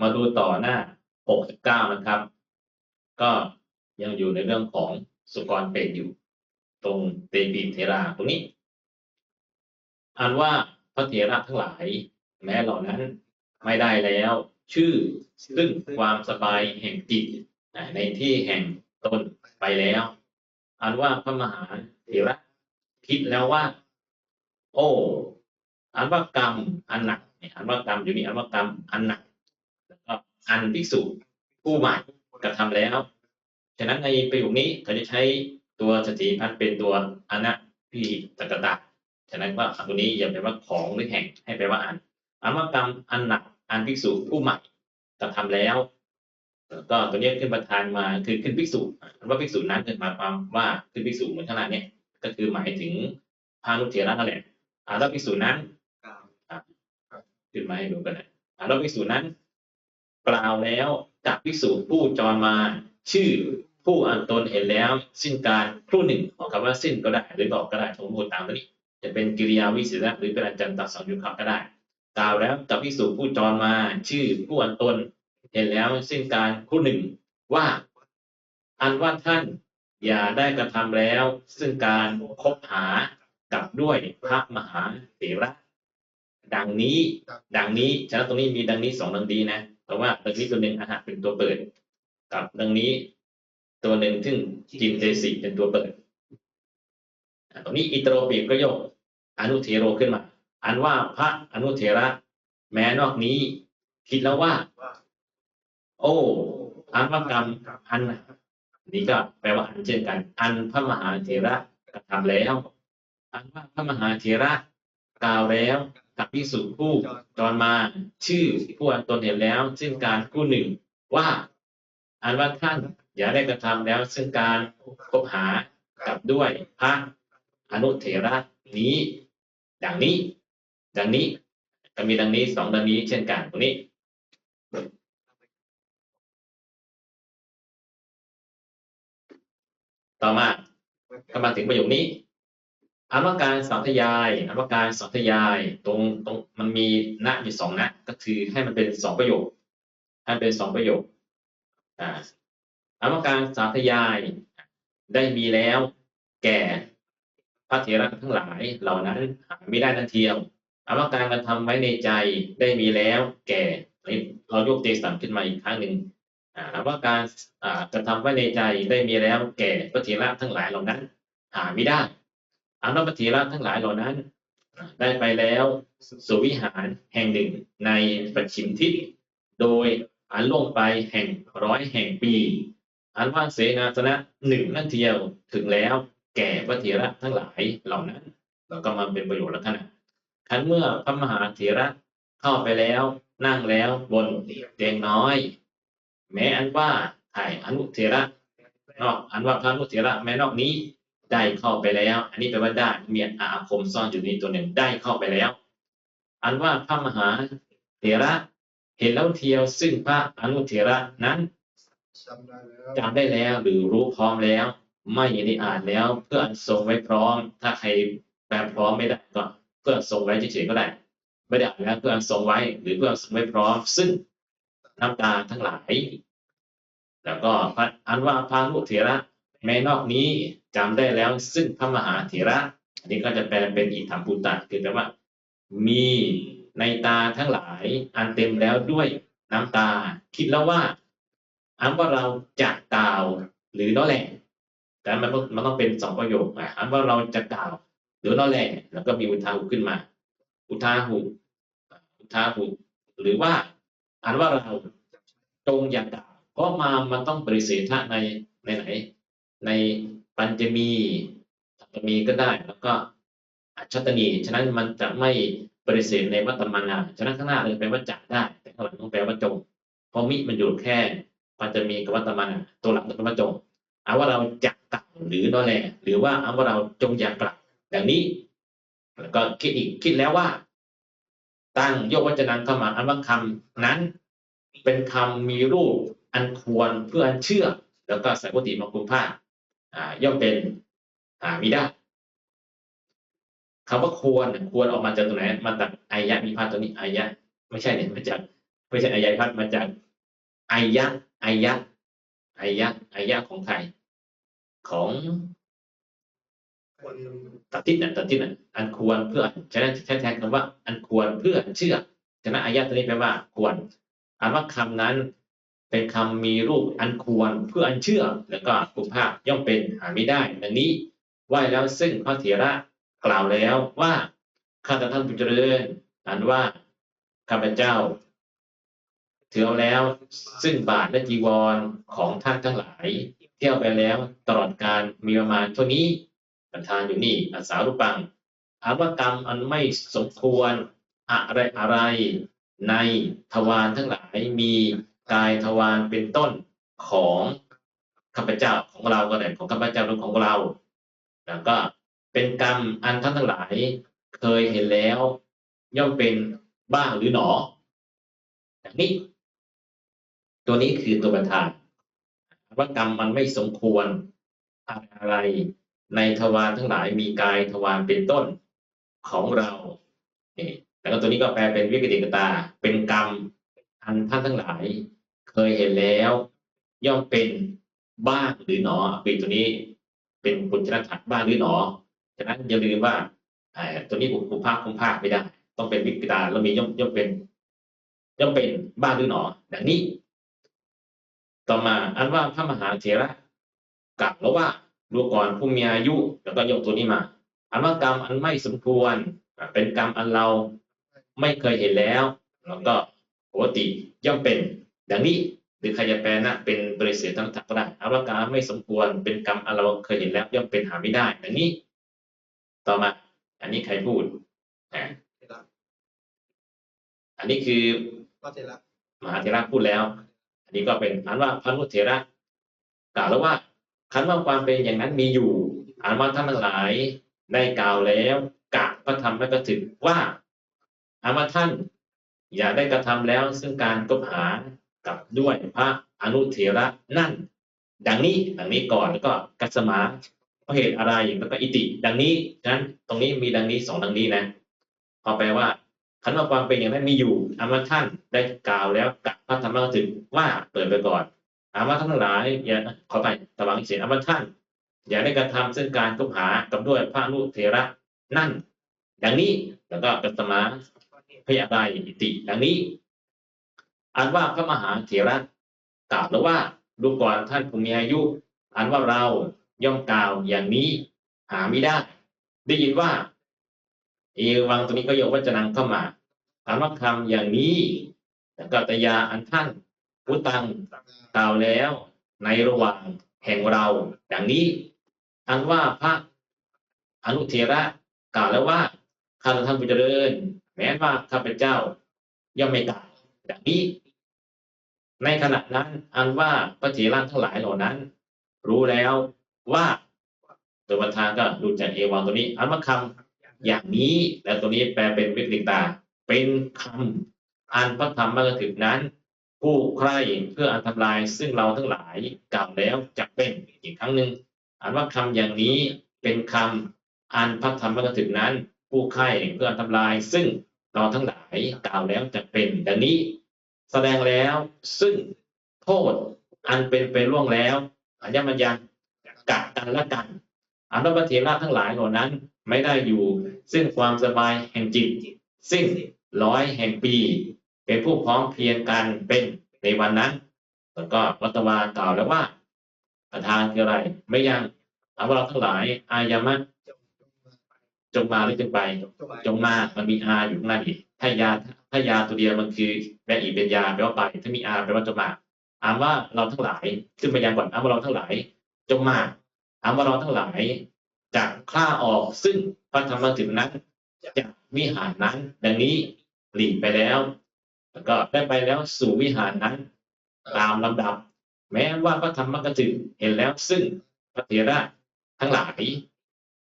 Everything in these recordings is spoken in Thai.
มาดูต่อหน้า 69 นะครับ ก็ยังอยู่ในเรื่องของสุกรเป็ดอยู่ ตรงเตปีเทราตรงนี้อันว่าพระเถระทั้งหลาย แม้เหล่านั้นไม่ได้แล้ว ชื่อซึ่งความสบายแห่งจิตในที่แห่งตนไปแล้ว อันว่าพระมหาเถระคิดแล้วว่า โอ้อันว่ากรรมอันหนักอันว่ากรรมอยู่นี่อันว่ากรรมอันหนัก อันภิกษุผู้ใหม่กระทำแล้ว ฉะนั้นในประโยคนี้เขาจะใช้ตัวสติพัฒน์เป็นตัวอนะพิตกตะฉะนั้นว่าตัวนี้อย่าแปว่าของหรือแห่งให้แปว่าอันอันว่ากรรมอันหนักอันภิกษุผู้ใหม่กระทำแล้วแล้วก็ตัวนี้ขึ้นประธานมาคือขึ้นภิกษุอันว่าภิกษุนั้นคือหมาความว่าขึ้นภิกษุเหมือนขนาดเนี้ยก็คือหมายถึงพานุเถระนั่นแหละอ่าแล้วภิกษุนั้นขึ้นมาให้ดูกันนะอ่าแล้วภิกษุนั้น กล่าวแล้วกับภิกษุผู้จรมาชื่อผู้อันตนเห็นแล้ว สิ้นการครู่หนึ่งของคำว่าสิ้นก็ได้หรือบอกก็ได้สมมติตามนี้ จะเป็นกิริยาวิเศษหรือเป็นอาจารย์ตัดสังยุคก็ได้กล่าวแล้วกับภิกษุผู้จรมาชื่อผู้อันตนเห็นแล้วสิ้นการครู่หนึ่งว่า อันว่าท่านอย่าได้กระทำแล้ว ซึ่งการคบหากับด้วยพระมหาเถระดังนี้ ดังนี้ฉะนั้นตรงนี้มีดังนี้สองดังดีนะ แต่ว่าดังนี้ตัวหนึ่งอาหารเป็นตัวเปิดกับดังนี้ตัวหนึ่งซึ่งจินเตสีเป็นตัวเปิดตรงนี้อิตโรปีกก็ยกอนุเทโรขึ้นมา อันว่าพระอนุเทระ แม้นอกนี้ คิดแล้วว่า โอ้อันว่ากรรมอันนี่ก็แปลว่าอันเช่นกัน อันพระมหาเถระกระทำแล้ว อันว่าพระมหาเถระกล่าวแล้ว กับพิสุผู้จรมาชื่อผู้อันตนเห็นแล้ว ซึ่งการกู้หนึ่งว่า อันว่าท่านอย่าได้กระทำแล้ว ซึ่งการคบหากับด้วยพระอนุเถระนี้ ดังนี้ ดังนี้ก็มีดังนี้สองดังนี้เช่นกันตรงนี้ต่อมาก็มาถึงประโยคนี้ อันว่าการสอนทยายอันว่าการสอนทยายตรงตรงมันมีนะอยู่สองนะก็คือให้มันเป็นสองประโยคให้เป็นสองประโยคอ่าอันว่าการสาธยายได้มีแล้ว แก่พระเถระทั้งหลายเหล่านั้นหาไม่ได้ทันเทียวอันว่าการกระทำไว้ในใจได้มีแล้วแก่เรายกเตสัมขึ้นมาอีกครั้งหนึ่งอ่าอันว่าการอ่ากระทำไว้ในใจได้มีแล้วแก่พระเถระทั้งหลายเหล่านั้น หาไม่ได้ อันว่าพระเถระทั้งหลายเหล่านั้น ได้ไปแล้วสู่วิหารแห่งหนึ่งในปัจฉิมทิศโดยอันล่วงไปแห่งร้อยแห่งปี อันว่าเสนาสนะหนึ่งนั่นเทียวถึงแล้วแก่พระเถระทั้งหลายเหล่านั้นแล้วก็มาเป็นประโยชน์ลักษณะครั้นเมื่อพระมหาเถระเข้าไปแล้วนั่งแล้วบนเตียงน้อย แม้อันว่าถ่ายอนุเถระนอกอันว่าพระอนุเถระแม้นอกนี้ ได้เข้าไปแล้ว อันนี้แปลว่าได้มีอาคมซ่อนอยู่ในตัวหนึ่งได้เข้าไปแล้ว อันว่าพระมหาเถระเห็นแล้วเทียวซึ่งพระอนุเถระนั้นจำได้แล้วหรือรู้พร้อมแล้ว ไม่ได้อ่านแล้ว เพื่อทรงไว้พร้อม ถ้าใครแปลพร้อมไม่ได้ก็เพื่อทรงไว้เฉยๆก็ได้ไม่ได้อ่านแล้วเพื่อทรงไว้หรือเพื่อทรงไว้พร้อม ซึ่งน้ำตาทั้งหลาย แล้วก็พระอันว่าพระลูกเถระ แม้นอกนี้จำได้แล้วซึ่งพระมหาเถระ อันนี้ก็จะแปลเป็นอิทธัมปุตตะคือแปลว่า มีในตาทั้งหลายอันเต็มแล้วด้วยน้ำตา คิดแล้วว่าอันว่าเราจะกล่าวหรือน้อแหล่แต่มันต้องมันต้องเป็นสองประโยคอันว่าเราจะกล่าวหรือน้อแหล่แล้วก็มีอุทาหุขึ้นมา อุทาหุอุทาหุหรือว่าอันว่าเราจงอย่างกล่าวเพราะมามันต้องปริเสธะในในไหน ในปัญจมีสัตมีก็ได้ แล้วก็อัจฉตนีฉะนั้นมันจะไม่ปริเสธในวัตมานาฉะนั้นข้างหน้าเลยแปลว่าจักได้ แต่ข้างหลังต้องแปลว่าจงเพราะมิมันอยู่แค่มันจะมีกับวัตมันตัวหลังตัวมาจงเอาว่าเราจะกล่าวหรือนอแลหรือว่าเอาว่าเราจงอยากล่าวอย่างนี้แล้วก็คิดอีกคิดแล้วว่า ตั้งยกวัจนังเข้ามาอันว่าคำนั้น เป็นคำมีรูปอันควรเพื่ออันเชื่อ แล้วก็ใส่ปฏิมาคุณภาพอ่า ย่อมเป็นหามิได้คำว่าควรควรออกมาจากตรงไหนมาจากอายะมีภาพตัวนี้อายะไม่ใช่เนี่ยมาจากไม่ใช่อายะพัดมาจากอายะอายะอายะอายะของใครของตัดทิศน่ะตัดทิศน่ะอันควรเพื่อฉะนั้นใช้แทนคำว่า อันควรเพื่อเชื่อฉะนั้นอายะตัวนี้แปลว่าควรอ่านว่าคำนั้น เป็นคำมีรูปอันควรเพื่ออันเชื่อ แล้วก็ปุภาพย่อมเป็นหาไม่ได้ดังนี้ว่าแล้วซึ่งพระเถระกล่าวแล้วว่าข้าแต่ท่านผู้เจริญอันว่าข้าพเจ้าถือเอาแล้วซึ่งบาทและจีวรของท่านทั้งหลาย เที่ยวไปแล้วตลอดการมีประมาณเท่านี้ประธานอยู่นี่อาสารุปังถาวกรรมอันไม่สมควรอะไรอะไรในทวารทั้งหลายมี กายทวารเป็นต้นของข้าพเจ้าของเราก็ได้ของข้าพเจ้าหรือของเราแล้วก็เป็นกรรมอันท่านทั้งหลาย เคยเห็นแล้วย่อมเป็นบ้างหรือหนออย่างนี้ ตัวนี้คือตัวประธานว่ากรรมมันไม่สมควรอะไร ในทวารทั้งหลายมีกายทวารเป็นต้นของเรานี่แล้วก็ตัวนี้ก็แปลเป็นวิกติกตา เป็นกรรมอันท่านทั้งหลาย เคยเห็นแล้ว ย่อมเป็นบ้างหรือหนอปีตัวนี้เป็นปุจจนถัดบ้างหรือหนอฉะนั้นอย่าลืมว่าไอ้ตัวนี้อุปภาคคุมภาคไม่ได้ ต้องเป็นวิกติตาแล้วมีย่อมย่อมเป็นย่อมเป็นบ้างหรือหนอดังนี้ ต่อมาอันว่าพระมหาเถระกล่าวแล้วว่าดูก่อนผู้มีอายุแล้วก็ยกตัวนี้มา อันว่ากรรมอันไม่สมควรเป็นกรรมอันเราไม่เคยเห็นแล้ว แล้วก็ปกติย่อมเป็น ดังนี้หรือใครจะแปลนะเป็นปริเสธทั้งถักก็ได้อันว่ากรรมไม่สมควรเป็นกรรมอันเราเคยเห็นแล้ว ย่อมเป็นหาไม่ได้ดังนี้ ต่อมา อันนี้ใครพูดอะเทระอันนี้คือพระเทระมหาเถระพูดแล้ว อันนี้ก็เป็นอันว่าพระนุเถระกล่าวแล้วว่าคันว่าความเป็นอย่างนั้นมีอยู่อันว่าท่านทั้งหลายได้กล่าวแล้วกะพระธรรมและกถึกว่าอันว่าท่าน อย่าได้กระทำแล้ว ซึ่งการกบหา กับด้วยพระอนุเถระนั่น ดังนี้ดังนี้ก่อนแล้วก็กัสมาเพราะเหตุอะไรแล้วก็อิติ ดังนี้ฉะนั้นตรงนี้มีดังนี้สองดังนี้นะพอแปลว่าคันว่าความเป็นอย่างนั้นมีอยู่อามาท่านได้กล่าวแล้วกับพระธรรมกถึกว่าเปิดไปก่อนอามาท่านทั้งหลายอย่าขอไปตะวังเสียอามาท่าน อย่าได้กระทำซึ่งการกุหากับด้วยพระอนุเถระนั่น ดังนี้แล้วก็กัสมาพยาบายอิติ ดังนี้ อันว่าพระมหาเถระกล่าวแล้วว่าดูก่อนท่านผู้มีอายุ อันว่าเราย่อมกล่าวอย่างนี้หาไม่ได้ ได้ยินว่า เอวังตัวนี้ก็ยกวัจนังเข้ามาถามว่าคำอย่างนี้แล้วก็ตยาอันท่านพุตังกล่าวแล้วในระหว่างแห่งเราดังนี้ อันว่าพระอนุเทระกล่าวแล้วว่าข้าแต่ท่านผู้เจริญ แม้ว่าข้าพเจ้าย่อมไม่กล่าวดังนี้ ในขณะนั้นอันว่าพระเถระทั้งหลายเหล่านั้น รู้แล้วว่าตัวประธานก็ดูจากเอวังตัวนี้ อันว่าคำอย่างนี้และตัวนี้แปลเป็นวิกฤตา เป็นคำอันพระธรรมมกถึกนั้น ผู้ใคร่เพื่ออันทำลายซึ่งเราทั้งหลายกล่าวแล้วจะเป็นอีกครั้งหนึ่งอันว่าคำอย่างนี้เป็นคำอันพระธรรมมกถึกนั้น ผู้ใคร่เพื่ออันทำลาย ซึ่งเราทั้งหลายกล่าวแล้วจะเป็นดังนี้ แสดงแล้วซึ่งโทษอันเป็นไปล่วงแล้วอันยมันยังกัดกันและกันอันว่าพเถระทั้งหลายเหล่านั้นไม่ได้อยู่ ซึ่งความสบายแห่งจิตซึ่งร้อยแห่งปี เป็นผู้พร้อมเพรียงกันเป็นในวันนั้น แล้วก็วัตวากล่าวแล้วว่าประธานคืออะไร ไม่ยังเอาว่าเราทั้งหลายอายามะจงมาหรือจงไป จงมามันมีอาอยู่ข้างหน้าอีก ถ้ายาถ้ายาตัวเดียวมันคือแปลอีเป็นยาแปลว่าไป ถ้ามีอาแปลว่าจงมาอ่านว่าเราทั้งหลายซึ่งเป็นยางก่อนอ่านว่าเราทั้งหลายจงมาอ่านว่าเราทั้งหลายจากคล้าออกซึ่งพระธรรมถึงนั้นจากวิหารนั้น ดังนี้หลีกไปแล้ว แล้วก็ได้ไปแล้วสู่วิหารนั้น ตามลำดับ แม้ว่าพระธรรมกถึงเห็นแล้วซึ่งพระเถระทั้งหลาย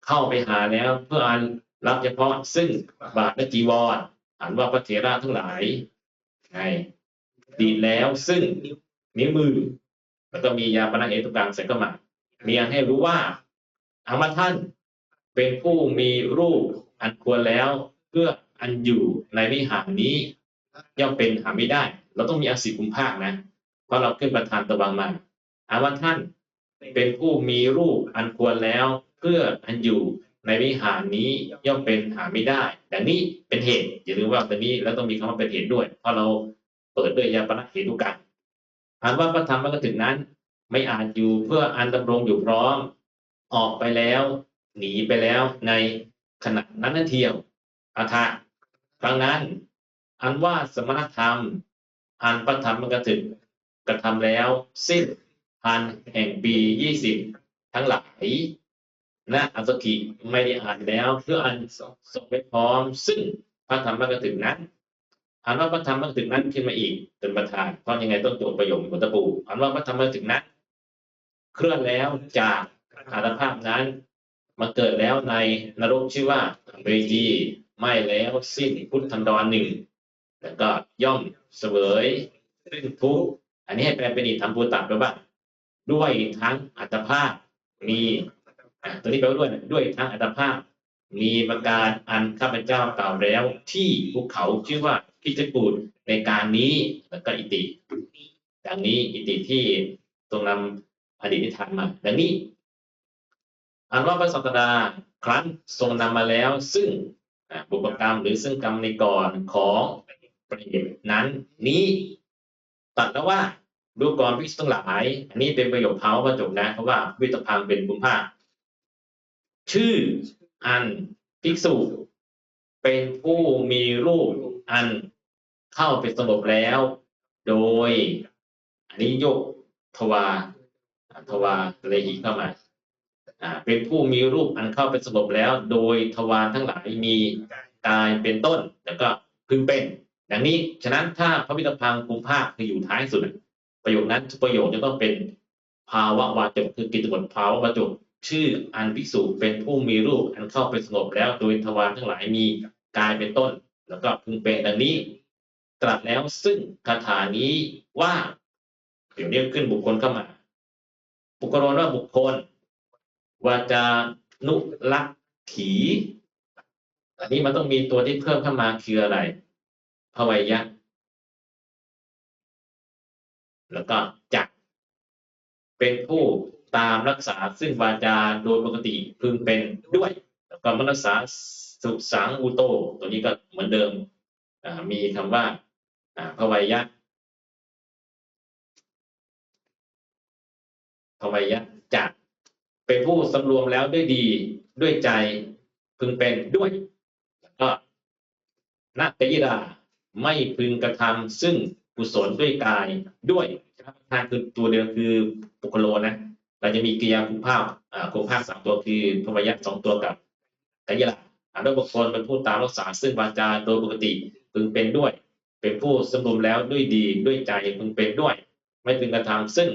เข้าไปหาแล้วเพื่ออันรับเฉพาะซึ่งบาทและจีวร อ่านว่าพระเถระทั้งหลายไงดีดแล้วซึ่งนิ้วมือ แล้วก็มียาปนเหตุการใส่เข้ามามีอันให้รู้ว่าอามาท่านเป็นผู้มีรูปอันควรแล้วเพื่ออันอยู่ในวิหารนี้ย่อมเป็นหาไม่ได้ เราต้องมีอาศิคุมภาคนะ เพราะเราขึ้นประธานตะวังมาอาว่าท่านเป็นผู้มีรูปอันควรแล้วเพื่ออันอยู่ ในวิหารนี้ย่อมเป็นหาไม่ได้ดังนี้เป็นเหตุอย่าลืมว่าตอนนี้เราต้องมีคำว่าเป็นเหตุด้วย เพราะเราเปิดด้วยยาปณะเหตุกันอ่านว่าพระธรรมก็ถึงนั้น ไม่อาจอยู่เพื่ออันดำรงอยู่พร้อม ออกไปแล้ว หนีไปแล้วในขณะนั้นนั่นเทียวอาทะครั้งนั้น อันว่าสมณธรรม อันพระธรรมมันกระถึกกระทำแล้ว สิ้นพันแห่งปียี่สิบทั้งหลาย นะอัสกิไม่ได้อ่านแล้วเพื่ออันส่งไปพร้อม ซึ่งพระธรรมมันกถึกนั้นอันว่าพระธรรมมันกถึกนั้นขึ้นมาอีกเป็นประธานเพราะยังไงต้องจบประโยคของตะปูอันว่าพระธรรมมันกถึกนั้น เคลื่อนแล้วจากอัตภาพนั้นมาเกิดแล้วในนรกชื่อว่าเวจีไม่แล้วสิ้นพุทธันดรหนึ่งแล้วก็ย่อมเสวยซึ่งทุกอันนี้ให้แปลเป็นอิทธรรมภูตัดแปลว่าด้วยทั้งอัตภาพมี ตัวนี้แปลว่าด้วยด้วยทั้งอัตภาพ มีประการอันข้าพเจ้ากล่าวแล้ว ที่ภูเขาชื่อว่าพิจกูดในการนี้แล้วก็อิติดังนี้อิติที่ตรงนำอดีตนิทานมาดังนี้อันว่าพระสัตดาครั้นทรงนำมาแล้ว ซึ่งบุพกรรมหรือซึ่งกรรมในก่อนของปรตนั้นนี้ตัดแล้วว่าดูก่อนพิกษุทั้งหลาย อันนี้เป็นประโยคเท้าประจบนะเพราะว่าวิตพังเป็นบุญภาค ชื่ออันภิกษุ เป็นผู้มีรูปอันเข้าไปสงบแล้ว โดยอันนี้ยกทวาทวาเลยอีเข้ามาเป็นผู้มีรูปอันเข้าไปสงบแล้ว โดยทวารทั้งหลายมีกายเป็นต้น แล้วก็พึงเป็น ดังนี้ฉะนั้นถ้าพระวิตพังคุมภาคคืออยู่ท้ายสุด ประโยคนั้นทุประโยคจะต้องเป็นภาวะวาจกคือกิจบทภาวะวาจก ชื่ออันภิกษุเป็นผู้มีรูปอันเข้าไปสงบแล้วโดยทวารทั้งหลายมีกายเป็นต้น แล้วก็พึงเป็นดังนี้ ตรัสแล้วซึ่งคาถานี้ว่าเดี๋ยวนี้ขึ้นบุคคลเข้ามา บุคคลว่าบุคคลวาจานุลักขี อันนี้มันต้องมีตัวที่เพิ่มเข้ามาคืออะไรภวัยยะ แล้วก็จักเป็นผู้ ตามรักษาซึ่งวาจาโดยปกติพึงเป็นด้วยแล้วก็มนสาสุสังอุโต ตัวนี้ก็เหมือนเดิมมีคำว่าอ่าภวัยยะภวัยยะจักเป็นผู้สำรวมแล้วด้วยดีด้วยใจพึงเป็นด้วยแล้วก็นักยิราไม่พึงกระทำซึ่งกุศลด้วยกายด้วยทางคือตัวเดียวคือปุคโลนะ เราจะมีกิริยาคุมภาพคุมภาพสามตัวคือพมยักสองตัวกับกยิราอันด้วยบุคคลเป็นผู้ตามรักษาซึ่งวาจาโดยปกติพึงเป็นด้วย เป็นผู้สำรวมแล้วด้วยดีด้วยใจพึงเป็นด้วย ไม่พึงกระทำซึ่ง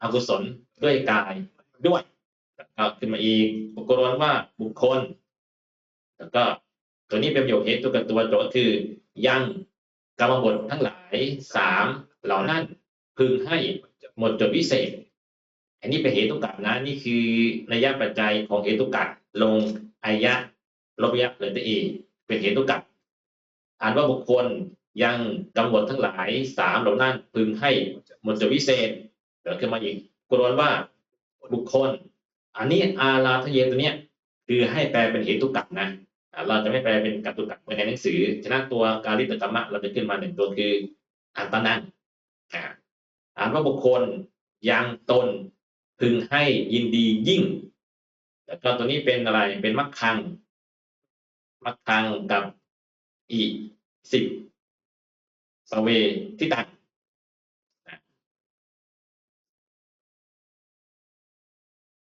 อกุศลด้วยกายด้วยก็ขึ้นมาอีกบุคคลว่าบุคคล แล้วก็ตัวนี้เป็นประโยคเหตุกับตัวโจทย์คือ ยังกรรมบททั้งหลายสามเหล่านั้นพึงให้หมดจดวิเศษ อันนี้เป็นเหตุกัดนะนี่คือนัยะปัจจัยของเหตุกัดลงอายะลบยะเหลือตัวเองเป็นเหตุกัดอ่านว่าบุคคลยังกำหนดทั้งหลายสามเหล่านั้นพึงให้หมดจดวิเศษเดี๋ยวขึ้นมาอีกกรวนว่าบุคคล อันนี้อาราทะเยตัวเนี้ยคือให้แปลเป็นเหตุกัดนะเราจะไม่แปลเป็นกัตตุกัดในหนังสือฉะนั้นตัวการิตกรรมะเราจะขึ้นมาหนึ่งตัวคืออันตนังอ่าอ่านว่าบุคคลยังตน พึงให้ยินดียิ่ง แล้วก็ตัวนี้เป็นอะไรเป็นมักคัง มักคังกับอีสิบสเวที่ตัง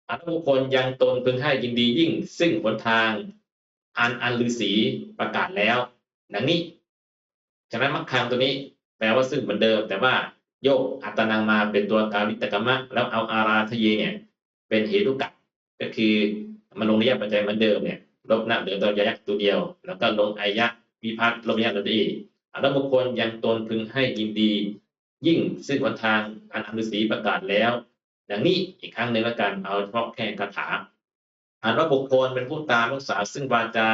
อันบุคคลยังตนพึงให้ยินดียิ่ง ซึ่งหนทางอันอันฤาษีประกาศแล้ว ดังนี้ ฉะนั้นมักคังตัวนี้แปลว่าซึ่งเหมือนเดิมแต่ว่า โยกอัตนังมาเป็นตัวการวิตกรรมะ แล้วเอาอาราทะเยเนี่ย เป็นเหตุกัดก็คือมันลงนิยามปัจจัยเหมือนเดิมเนี่ยลบหน้าเหลือตัวยักษ์ตัวเดียว แล้วก็ลงอายะวิพัฒน์ลบยักษ์ตัวเองอันบุคคลยังตนพึงให้ยินดี ยิ่งซึ่งหนทางอันอันฤาษีประกาศแล้วดังนี้อีกครั้งหนึ่งล้วกันเอาเฉพาะแค่คาถาอ่านว่าบุคคลเป็นผู้ตามรักษาซึ่งวาจา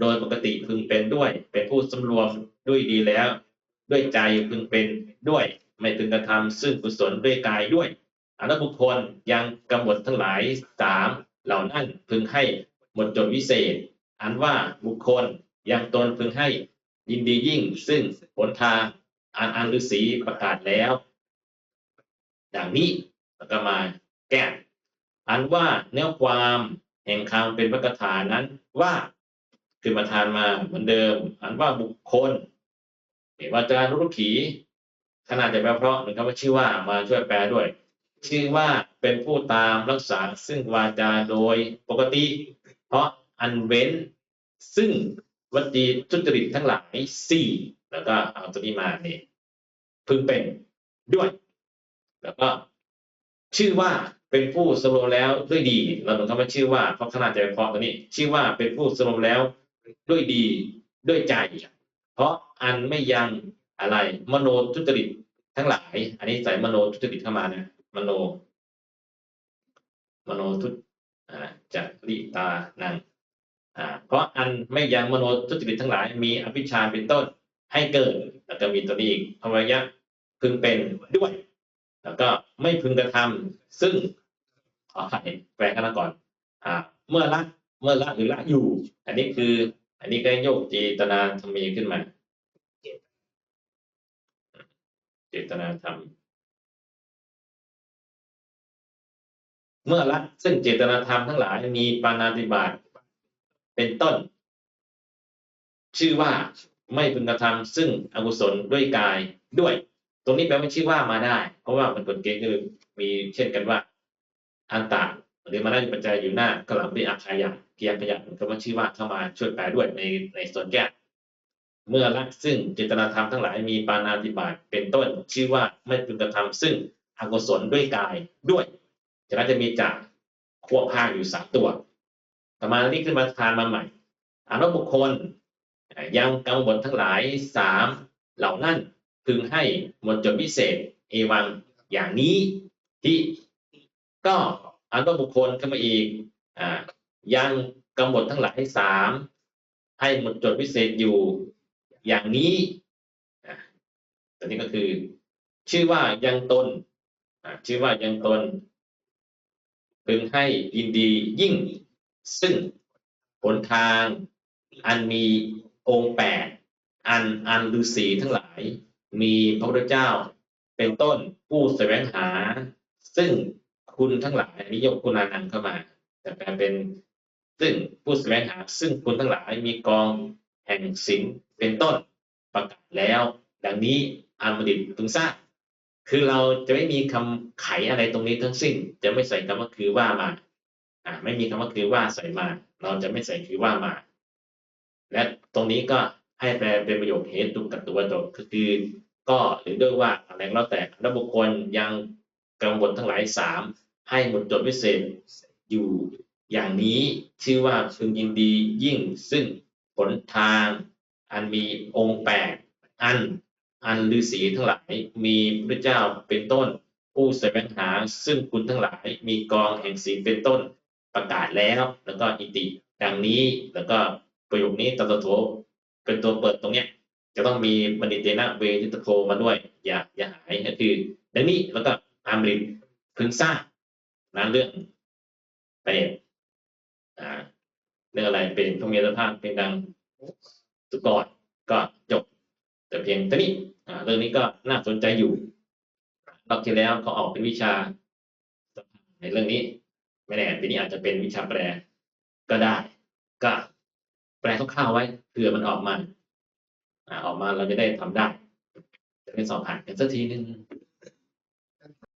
โดยปกติพึงเป็นด้วย เป็นผู้สำรวมด้วยดีแล้ว ด้วยใจพึงเป็นด้วย ไม่พึงกระทำซึ่งกุศลด้วยกายด้วยอันนั้นบุคคลยังกำหนดทั้งหลายสามเหล่านั้นพึงให้หมดจดวิเศษ อันว่าบุคคลยังตนพึงให้ยินดียิ่ง ซึ่งผลทางอันอันฤาษีประกาศแล้วอย่างนี้แล้วก็มาแก้อันว่าเนื้อความแห่งคำเป็นพระคาถานั้นว่าคือมาทานมาเหมือนเดิม อันว่าบุคคลเห็นว่าจารุรุขี ขนาดจะแปลเพราะหนึ่งคำว่าชื่อว่ามาช่วยแปลด้วย ชื่อว่าเป็นผู้ตามรักษาซึ่งวาจาโดยปกติ เพราะอันเว้น ซึ่งวจีทุจริตทั้งหลายสี่แล้วก็เอาตัวนี้มาเนี่ยพึงเป็นด้วย แล้วก็ ชื่อว่าเป็นผู้สโลแล้วด้วยดี เราต้องคำว่าชื่อว่าเพราะขนาดใจเพราะตัวนี้ ชื่อว่าเป็นผู้สโลแล้วด้วยดีด้วยใจ เพราะอันไม่ยัง อะไร มโนทุจริตทั้งหลาย อันนี้ใส่มโนทุจริตเข้ามานะมโน มโนทุจาจริตานังเพราะอันไม่ยังมโนทุจริตทั้งหลาย มีอภิชาเป็นต้นให้เกิดแล้วก็มีตัวนี้อีกภวยะพึงเป็นด้วย แล้วก็ไม่พึงกระทำซึ่งขอให้แปลกันก่อนอ่าเมื่อละเมื่อละหรือละอยู่ อันนี้คือ อันนี้ก็โยกเจตนาธรรมีขึ้นมา เจตนาธรรม เมื่อละซึ่งเจตนาธรรมทั้งหลายมีปานาติบาตเป็นต้น ชื่อว่าไม่พึงกระทำซึ่งอกุศลด้วยกายด้วย ตรงนี้แปลว่าชื่อว่ามาได้ เพราะว่ามันกฎเกณฑ์คือมีเช่นกันว่า อันตะหรือมาได้ปัจจัยอยู่หน้ากลังด้วยอาคายะเกียร์ขยะมันก็ว่าชื่อว่าเข้ามาช่วยแปลด้วยในในส่วนแก้ เมื่อละซึ่งเจตนาธรรมทั้งหลายมีปานาติบาตเป็นต้นชื่อว่าไม่พึงกระทำซึ่งอกุศลด้วยกายด้วยจากนั้นจะมีจากควบภาคอยู่สามตัวต่อมานี้ขึ้นมาทานมาใหม่อานบุคคลยังกำหนดทั้งหลายสามเหล่านั้นพึงให้หมดจดพิเศษ เอวังอย่างนี้ที่ก็อันว่าบุคคลขึ้นมาอีกอ่ายังกำหนดทั้งหลายสามให้หมดจดพิเศษอยู่ อย่างนี้ตัวนี้ก็คือ ชื่อว่ายังตนชื่อว่ายังตนพึงให้ยินดียิ่ง ซึ่งผลทางอันมีองค์แปดอันอันฤาษีทั้งหลาย มีพระพุทธเจ้าเป็นต้นผู้แสวงหา ซึ่งคุณทั้งหลายนิยมคุณานันต์เข้ามา แต่แปลเป็นซึ่งผู้แสวงหา ซึ่งคุณทั้งหลายมีกองแห่งศิล เป็นต้นประกาศแล้ว ดังนี้อามดิตพึงทราคือเราจะไม่มีคำไขอะไรตรงนี้ทั้งสิ้น จะไม่ใส่คำว่าคือว่ามาอ่าไม่มีคำว่าคือว่าใส่มา เราจะไม่ใส่คือว่ามา และตรงนี้ก็ให้แปลเป็นประโยคเหตุกับตัวจบก็คือ ก็หรือด้วยว่าอะไรก็แล้วแต่แล้วบุคคลยังกังวลทั้งหลายสามให้หมดจดวิเศษอยู่อย่างนี้ชื่อว่าพึงยินดียิ่งซึ่งผลทาง อันมีองค์แปดอัน อันฤาษีทั้งหลาย มีพระเจ้าเป็นต้น ผู้แสวงหาซึ่งคุณทั้งหลาย มีกองแห่งศีลเป็นต้นประกาศแล้ว แล้วก็อิติดังนี้แล้วก็ประโยคนี้ตตโถเป็นตัวเปิดตรงเนี้ยจะต้องมีมณิเตนะเวทิตโพมาด้วย อย่าอย่าหายก็คือดังนี้แล้วก็อามรินพึงทราบนะเรื่องเปรตอ่าเรื่องอะไรเป็นพระเมียรภาพเป็นดัง สุกรก็จบ แต่เพียงเท่านี้เรื่องนี้ก็น่าสนใจอยู่รอบที่แล้วเขาออกเป็นวิชาในเรื่องนี้ ไม่แน่ปีนี้อาจจะเป็นวิชาแปลก็ได้ ก็แปลคร่าวๆไว้เผื่อมันออกมาออกมาเราจะได้ทำได้จะเป็นสอบผ่านกันสักทีนึง